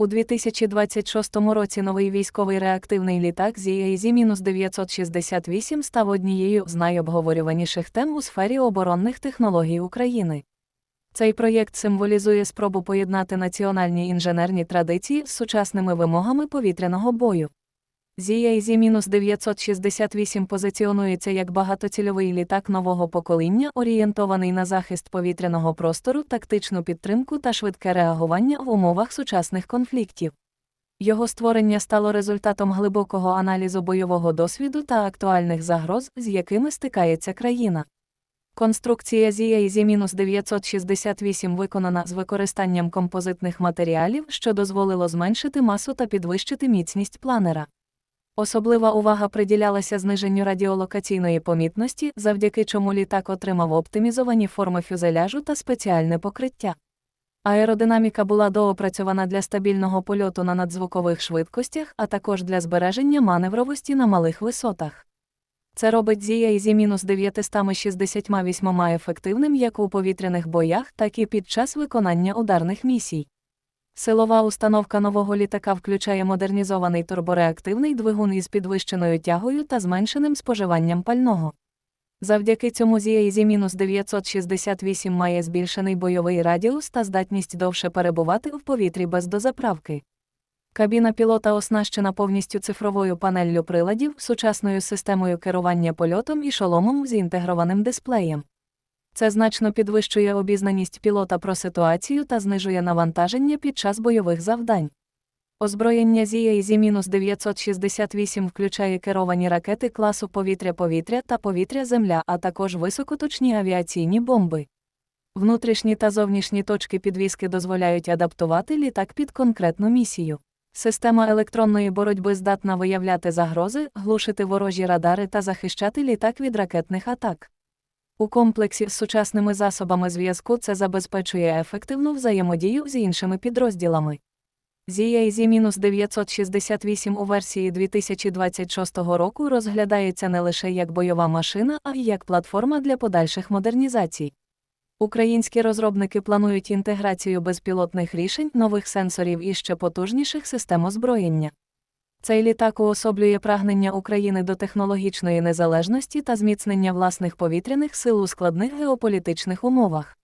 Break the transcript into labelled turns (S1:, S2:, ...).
S1: У 2026 році новий військовий реактивний літак ZAZ-968 став однією з найобговорюваніших тем у сфері оборонних технологій України. Цей проєкт символізує спробу поєднати національні інженерні традиції з сучасними вимогами повітряного бою. ZAZ-968 позиціонується як багатоцільовий літак нового покоління, орієнтований на захист повітряного простору, тактичну підтримку та швидке реагування в умовах сучасних конфліктів. Його створення стало результатом глибокого аналізу бойового досвіду та актуальних загроз, з якими стикається країна. Конструкція ZAZ-968 виконана з використанням композитних матеріалів, що дозволило зменшити масу та підвищити міцність планера. Особлива увага приділялася зниженню радіолокаційної помітності, завдяки чому літак отримав оптимізовані форми фюзеляжу та спеціальне покриття. Аеродинаміка була доопрацьована для стабільного польоту на надзвукових швидкостях, а також для збереження маневровості на малих висотах. Це робить ZAZ-968 ефективним як у повітряних боях, так і під час виконання ударних місій. Силова установка нового літака включає модернізований турбореактивний двигун із підвищеною тягою та зменшеним споживанням пального. Завдяки цьому ZAZ-968 має збільшений бойовий радіус та здатність довше перебувати в повітрі без дозаправки. Кабіна пілота оснащена повністю цифровою панеллю приладів, сучасною системою керування польотом і шоломом з інтегрованим дисплеєм. Це значно підвищує обізнаність пілота про ситуацію та знижує навантаження під час бойових завдань. Озброєння ZAZ-968 включає керовані ракети класу повітря-повітря та повітря-земля, а також високоточні авіаційні бомби. Внутрішні та зовнішні точки підвіски дозволяють адаптувати літак під конкретну місію. Система електронної боротьби здатна виявляти загрози, глушити ворожі радари та захищати літак від ракетних атак. У комплексі з сучасними засобами зв'язку це забезпечує ефективну взаємодію з іншими підрозділами. ZAZ-968 у версії 2026 року розглядається не лише як бойова машина, а й як платформа для подальших модернізацій. Українські розробники планують інтеграцію безпілотних рішень, нових сенсорів і ще потужніших систем озброєння. Цей літак уособлює прагнення України до технологічної незалежності та зміцнення власних повітряних сил у складних геополітичних умовах.